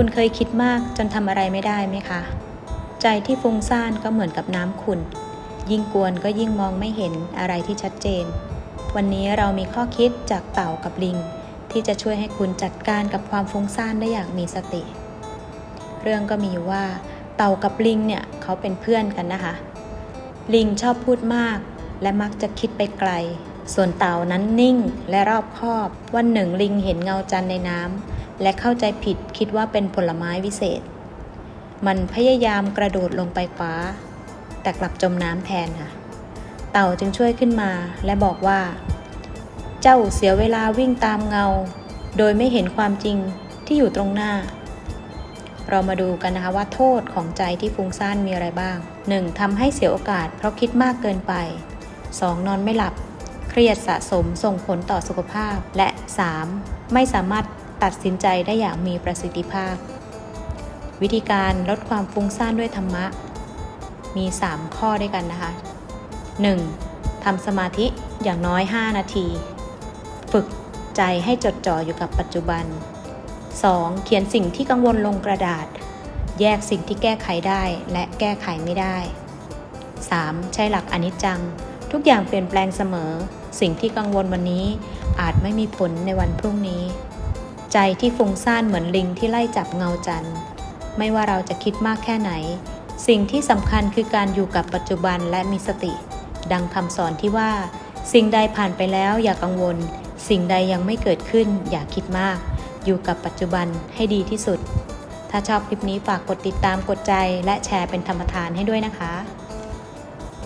คุณเคยคิดมากจนทำอะไรไม่ได้ไหมคะ ใจที่ฟุ้งซ่านก็เหมือนกับน้ำขุ่น ยิ่งกวนก็ยิ่งมองไม่เห็นอะไรที่ชัดเจน วันนี้เรามีข้อคิดจากเต่ากับลิง ที่จะช่วยให้คุณจัดการกับความฟุ้งซ่านได้อย่างมีสติ เรื่องก็มีอยู่ว่า เต่ากับลิงเนี่ยเขาเป็นเพื่อนกันนะคะ ลิงชอบพูดมาก และมักจะคิดไปไกล ส่วนเต่านั้นนิ่งและรอบคอบ วันหนึ่งลิงเห็นเงาจันในน้ำ และเข้าใจผิดคิดว่าเป็นผลไม้วิเศษ มันพยายามกระโดดลงไปคว้า แต่กลับจมน้ำแทนค่ะ เต่าจึงช่วยขึ้นมาและบอกว่า เจ้าเสียเวลาวิ่งตามเงา โดยไม่เห็นความจริงที่อยู่ตรงหน้า เรามาดูกันนะคะว่าโทษของใจที่ฟุ้งซ่านมีอะไรบ้าง 1. ทำให้เสียโอกาสเพราะคิดมากเกินไป 2. นอนไม่หลับ เครียดสะสมส่งผลต่อสุขภาพ และ 3. ไม่สามารถ ตัดสินใจได้อย่างมีประสิทธิภาพ วิธีการลดความฟุ้งซ่านด้วยธรรมะ มี 3 ข้อด้วยกันนะคะ 1. ทำสมาธิอย่างน้อย 5 นาที ฝึกใจให้จดจ่ออยู่กับปัจจุบัน 2. เขียนสิ่งที่กังวลลงกระดาษ แยกสิ่งที่แก้ไขได้และแก้ไขไม่ได้ 3. ใช้หลักอนิจจัง ทุกอย่างเปลี่ยนแปลงเสมอ สิ่งที่กังวลวันนี้อาจไม่มีผลในวันพรุ่งนี้ ใจที่ฟุ้งซ่านเหมือนลิงที่ไล่จับเงาจันทร์ ไม่ว่าเราจะคิดมากแค่ไหน สิ่งที่สำคัญคือการอยู่กับปัจจุบันและมีสติ ดังคำสอนที่ว่า สิ่งใดผ่านไปแล้วอย่ากังวล สิ่งใดยังไม่เกิดขึ้นอย่าคิดมาก อยู่กับปัจจุบันให้ดีที่สุด ถ้าชอบคลิปนี้ฝากกดติดตามกดใจ และแชร์เป็นธรรมทานให้ด้วยนะคะ